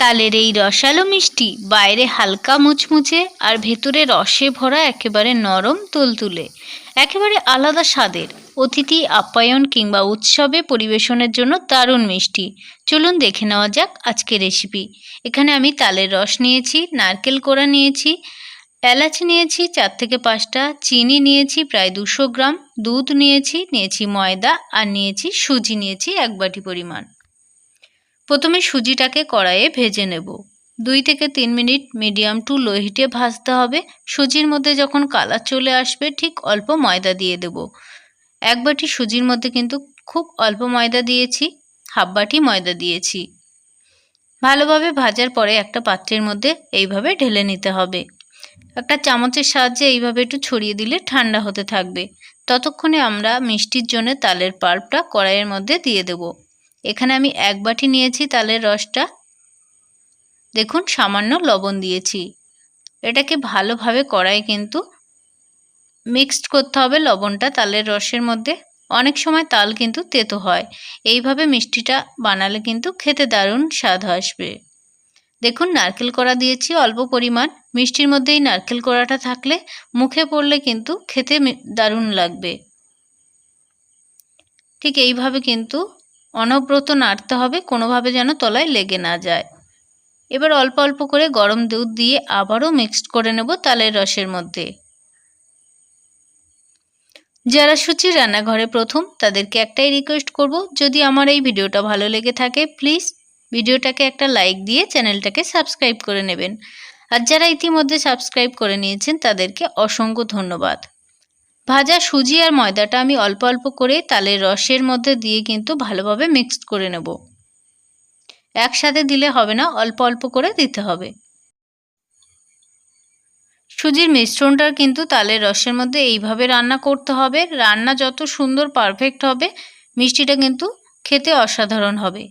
তালের এই রসালো মিষ্টি বাইরে হালকা মুচমুচে আর ভেতরে রসে ভরা একেবারে নরম তুলতুলে একেবারে আলাদা স্বাদের। অতিথি, আপ্যায়ন কিংবা উৎসবে পরিবেশনের জন্য দারুণ মিষ্টি। চলুন দেখে নেওয়া যাক আজকের রেসিপি এখানে আমি তালের রস নিয়েছি, নারকেল কোড়া নিয়েছি, এলাচ নিয়েছি, চার থেকে পাঁচটা, চিনি নিয়েছি, প্রায় দুশো গ্রাম, দুধ নিয়েছি নিয়েছি ময়দা, আর নিয়েছি সুজি, নিয়েছি এক বাটি পরিমাণ। প্রথমে সুজিটাকে কড়াইয়ে ভেজে নেব। দুই থেকে তিন মিনিট মিডিয়াম টু লো হিটে ভাজতে হবে। সুজির মধ্যে যখন কালার চলে আসবে, ঠিক অল্প ময়দা দিয়ে দেব। এক বাটি সুজির মধ্যে কিন্তু খুব অল্প ময়দা দিয়েছি, হাফ বাটি ময়দা দিয়েছি। ভালোভাবে ভাজার পরে একটা পাত্রের মধ্যে এইভাবে ঢেলে নিতে হবে। একটা চামচের সাহায্যে এইভাবে একটু ছড়িয়ে দিলে ঠান্ডা হতে থাকবে। ততক্ষণে আমরা মিষ্টির জন্য তালের পাল্পটা কড়াইয়ের মধ্যে দিয়ে দেব। এখানে আমি এক বাটি নিয়েছি তালের রসটা। দেখুন, সামান্য লবণ দিয়েছি। এটাকে ভালোভাবে কড়াই কিন্তু মিক্সড করতে হবে লবণটা তালের রসের মধ্যে। অনেক সময় তাল কিন্তু তেতো হয়। এইভাবে মিষ্টিটা বানালে কিন্তু খেতে দারুণ স্বাদ আসবে। দেখুন, নারকেল কোড়া দিয়েছি, অল্প পরিমাণ। মিষ্টির মধ্যে এই নারকেল কোড়াটা থাকলে মুখে পড়লে কিন্তু খেতে দারুণ লাগবে। ঠিক এইভাবে কিন্তু অনব্রত নাড়তে হবে, কোনোভাবে যেন তলায় লেগে না যায়। এবার অল্প অল্প করে গরম দুধ দিয়ে আবারও মিক্সড করে নেব তালের রসের মধ্যে। যারা সুচি রান্নাঘরে প্রথম, তাদেরকে একটাই রিকোয়েস্ট করব, যদি আমার এই ভিডিওটা ভালো লেগে থাকে প্লিজ ভিডিওটাকে একটা লাইক দিয়ে চ্যানেলটাকে সাবস্ক্রাইব করে নেবেন। আর যারা ইতিমধ্যে সাবস্ক্রাইব করে নিয়েছেন, তাদেরকে অসংখ্য ধন্যবাদ। ভাজা সুজি আর ময়দাটা আমি অল্প অল্প করে তালের রসের মধ্যে দিয়ে কিন্তু ভালোভাবে মিক্সড করে নেব। একসাথে দিলে হবে না, অল্প অল্প করে দিতে হবে। সুজির মিশ্রণটা কিন্তু তালের রসের মধ্যে এইভাবে রান্না করতে হবে। রান্না যত সুন্দর পারফেক্ট হবে, মিষ্টিটা কিন্তু খেতে অসাধারণ হবে।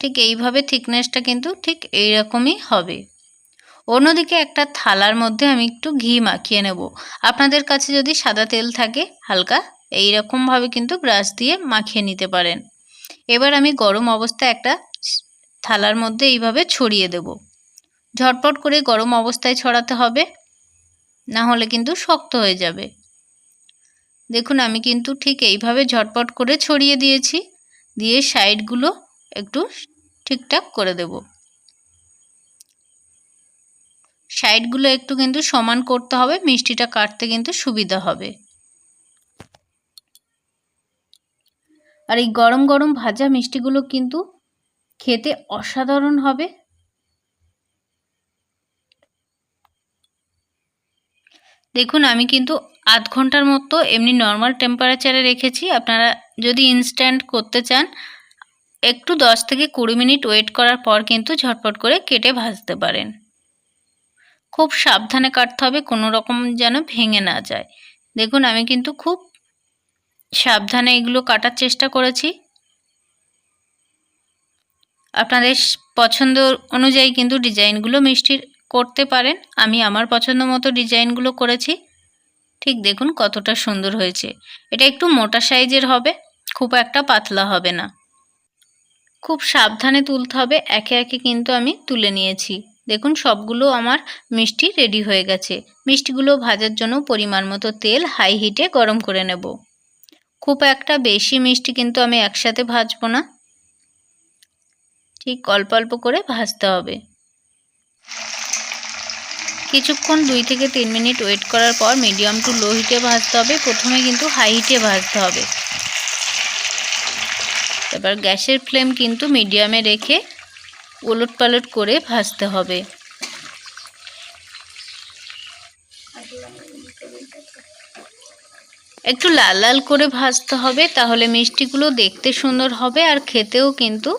ঠিক এইভাবে থিকনেসটা কিন্তু ঠিক এইরকমই হবে। অন্যদিকে একটা থালার মধ্যে আমি একটু ঘি মাখিয়ে নেব। আপনাদের কাছে যদি সাদা তেল থাকে, হালকা এই রকমভাবে কিন্তু ব্রাশ দিয়ে মাখিয়ে নিতে পারেন। এবার আমি গরম অবস্থায় একটা থালার মধ্যে এইভাবে ছড়িয়ে দেব। ঝটপট করে গরম অবস্থায় ছড়াতে হবে না হলে কিন্তু শক্ত হয়ে যাবে। দেখুন, আমি কিন্তু ঠিক এইভাবে ঝটপট করে ছড়িয়ে দিয়েছি। দিয়ে সাইডগুলো একটু ঠিকঠাক করে দেব। সাইডগুলো একটু কিন্তু সমান করতে হবে, মিষ্টিটা কাটতে কিন্তু সুবিধা হবে। আর এই গরম গরম ভাজা মিষ্টিগুলো কিন্তু খেতে অসাধারণ হবে। দেখুন, আমি কিন্তু আধ ঘণ্টার মতো এমনি নর্মাল টেম্পারেচারে রেখেছি। আপনারা যদি ইনস্ট্যান্ট করতে চান, একটু দশ থেকে কুড়ি মিনিট ওয়েট করার পর কিন্তু ঝটপট করে কেটে ভাজতে পারেন। খুব সাবধানে কাটতে হবে, কোনো রকম যেন ভেঙে না যায়। দেখুন, আমি কিন্তু খুব সাবধানে এগুলো কাটার চেষ্টা করেছি। আপনাদের পছন্দ অনুযায়ী কিন্তু ডিজাইনগুলো মিষ্টির করতে পারেন। আমি আমার পছন্দ মতো ডিজাইনগুলো করেছি। ঠিক দেখুন, কতটা সুন্দর হয়েছে। এটা একটু মোটা সাইজের হবে, খুব একটা পাতলা হবে না। খুব সাবধানে তুলতে হবে, একে একে কিন্তু আমি তুলে নিয়েছি। দেখুন, সবগুলো আমার মিষ্টি রেডি হয়ে গেছে। মিষ্টিগুলো ভাজার জন্য পরিমাণ মতো তেল হাই হিটে গরম করে নেব। খুব একটা বেশি মিষ্টি কিন্তু আমি একসাথে ভাজবো না। ঠিক অল্প অল্প করে ভাজতে হবে। কিছুক্ষণ দুই থেকে তিন মিনিট ওয়েট করার পর মিডিয়াম টু লো হিটে ভাজতে হবে। প্রথমে কিন্তু হাই হিটে ভাজতে হবে। এবার গ্যাসের ফ্লেম কিন্তু মিডিয়ামে রেখে ওলট পালট করে ভাজতে হবে। একটু লাল লাল করে ভাজতে হবে, তাহলে মিষ্টিগুলো দেখতে সুন্দর হবে আর খেতেও কিন্তু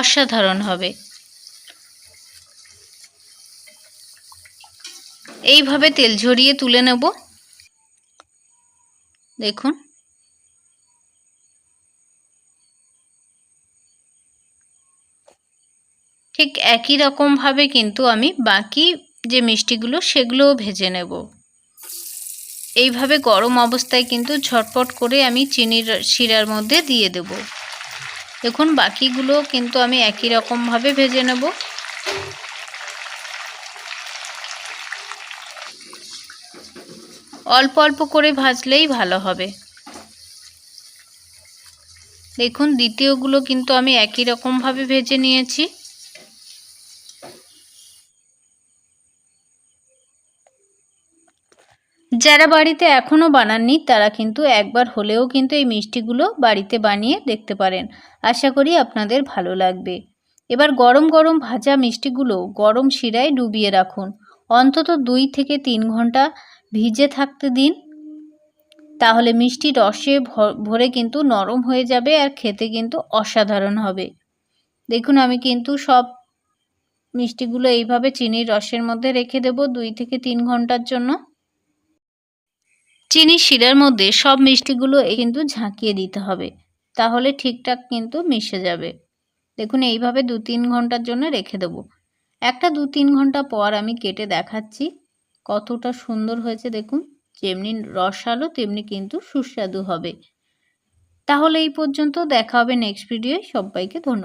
অসাধারণ হবে। এইভাবে তেল ঝরিয়ে তুলে নেব। দেখুন। ঠিক একই রকমভাবে কিন্তু আমি বাকি যে মিষ্টিগুলো সেগুলোও ভেজে নেব। এইভাবে গরম অবস্থায় কিন্তু ঝটপট করে আমি চিনির শিরার মধ্যে দিয়ে দেব। দেখুন, বাকিগুলো কিন্তু আমি একই রকমভাবে ভেজে নেব। অল্প অল্প করে ভাজলেই ভালো হবে। দেখুন, দ্বিতীয়গুলো কিন্তু আমি একই রকমভাবে ভেজে নিয়েছি। যারা বাড়িতে এখনও বানাননি, তারা কিন্তু একবার হলেও কিন্তু এই মিষ্টিগুলো বাড়িতে বানিয়ে দেখতে পারেন। আশা করি আপনাদের ভালো লাগবে। এবার গরম গরম ভাজা মিষ্টিগুলো গরম শিরায় ডুবিয়ে রাখুন। অন্তত দুই থেকে তিন ঘণ্টা ভিজে থাকতে দিন। তাহলে মিষ্টি রসে ভরে কিন্তু নরম হয়ে যাবে আর খেতে কিন্তু অসাধারণ হবে। দেখুন, আমি কিন্তু সব মিষ্টিগুলো এইভাবে চিনির রসের মধ্যে রেখে দেব দুই থেকে তিন ঘণ্টার জন্য। চিনি শিরার মধ্যে সব মিষ্টিগুলো কিন্তু ঝাঁকিয়ে দিতে হবে। তাহলে ঠিকঠাক কিন্তু মিশে যাবে। দেখুন, এইভাবে দু তিন ঘণ্টার জন্য রেখে দেবো। একটা দু তিন ঘণ্টা পর আমি কেটে দেখাচ্ছি কতটা সুন্দর হয়েছে দেখুন। যেমনি রসালো, তেমনি কিন্তু সুস্বাদু হবে। তাহলে এই পর্যন্ত দেখা হবে নেক্সট ভিডিওয় সবাইকে ধন্যবাদ।